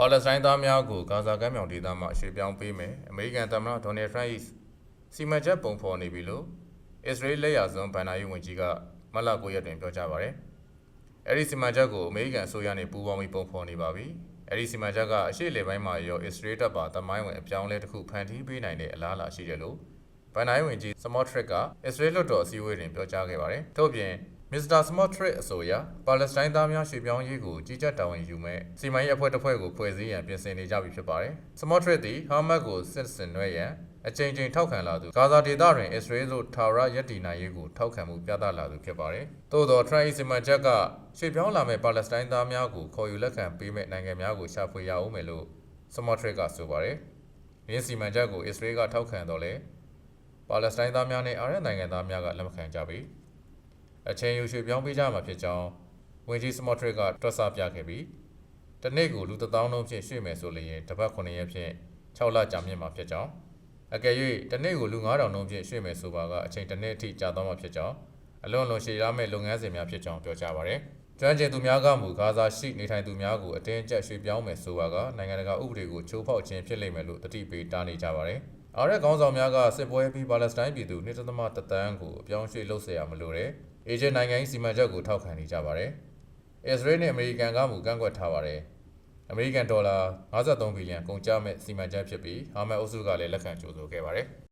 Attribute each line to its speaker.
Speaker 1: ပါလက်စတိုင်းသားများကိုဂါဇာကမ်းမြောင်ဒေသမှရွှေ့ပြောင်းပေးမယ်အမေရိကန်သမ္မတဒေါ်နယ်ထရန့်၏စီမံချက်ပုံဖော်နေပြီလို့အစ္စရေးလက်ယာစွန်းဗန်နာရေးဝန်ကြီးကမတ်လ9ရက်တွင်ပြောကြားပါတယ်။အဲဒီစီမံချက်ကိုအမေရိကန်အစိုးရနှင့်ပူးပေါင်းပြီးပုံဖော်နေပါပြီ။အဲဒီစီမံချက်ကအရှေ့လေပိုင်းမှာရောအစ္စရေးတပ်ပါတမိုင်းဝင်အပြောင်းအလဲတစ်ခုဖန်တီးပေးနိုင်တဲ့အလားအလာရှိတယ်လို့ဗန်နာရေးဝန်ကြီးစမော့ထရစ်ကအစ္စရေးလွှတ်တော်အစည်းအဝေးတွင်ပြောကြားခဲ့ပါတယ်။ထို့ပြင် မစ္စတာစမော့ထရစ်အဆိုအရပါလက်စတိုင်းသားများရွှေ့ပြောင်းရေးကိုကြီးကြပ်တာဝန်ယူမဲ့စီမံရေးအဖွဲ့တစ်ဖွဲ့ကိုဖွဲ့စည်းရန်ပြင်ဆင်နေကြပြီဖြစ်ပါတယ်။စမော့ထရစ်သည်ဟာမတ်ကိုစစ်စင်နွဲရန်အကြိမ်ကြိမ်ထောက်ခံလာသူဂါဇာဒေသတွင်အစ္စရေးတို့ထာဝရယက်တီနိုင်ရေးကိုထောက်ခံမှုပြသလာသူဖြစ်ပါတယ်။သို့သောထရန့်၏စီမံချက်ကရွှေ့ပြောင်းလာမဲ့ပါလက်စတိုင်းသားများကိုခေါ်ယူလက်ခံပေးမဲ့နိုင်ငံများကိုရှာဖွေရအောင်မယ်လို့စမော့ထရစ်ကဆိုပါတယ်။ဒီစီမံချက်ကိုအစ္စရေးကထောက်ခံတော့လေပါလက်စတိုင်းသားများနဲ့အာရပ်နိုင်ငံသားများကလက်မခံကြပေ။ အချိန်ယူရွှေ့ပြောင်းပေးကြမှာဖြစ်ကြောင်းဝန်ကြီးစမော့ထရစ်ကတွက်ဆပြခဲ့ပြီးတနေ့ကိုလူတစ်သောင်းလုံးဖြင့်ရွှေ့မယ်ဆိုလျင်တစ်ပတ်9ရက်ဖြင့်6လကြာမြင့်မှာဖြစ်ကြောင်းအကယ်၍တစ်နေ့ကိုလူ9000နှုန်းဖြင့်ရွှေ့မယ်ဆိုပါကအချိန်တစ်နှစ်အထိကြာသွားမှာဖြစ်ကြောင်းအလွန်လွန်ရှည်ရမယ့်လုပ်ငန်းစဉ်များဖြစ်ကြောင်းပြောကြားပါရယ်။ကျွမ်းကျင်သူများကမူဂါဇာရှိနေထိုင်သူများကိုအတင်းအကျပ်ရွှေ့ပြောင်းမယ်ဆိုပါကနိုင်ငံတကာဥပဒေကိုချိုးဖောက်ခြင်းဖြစ်လိမ့်မယ်လို့တတိပေးတားနေကြပါရယ်။ အာရက်ခေါင်းဆောင်များကစစ်ပွဲပြီးပါလက်စတိုင်းပြည်သူ2.3တန်းကိုအပြောင်းရွှေ့လုပ်ဆရာမလိုတဲ့အေဂျင့်နိုင်ငံ၏စီမံချက်ကိုထောက်ခံနေကြပါတယ်။ Israel နဲ့ American ကမူကန့်ကွက်ထားပါတယ်။ American ဒေါ်လာ53ဘီလီယံကုန်ကျမဲ့စီမံချက်ဖြစ်ပြီး Hamas အုပ်စုကလည်းလက်ခံကြိုဆိုခဲ့ပါတယ်။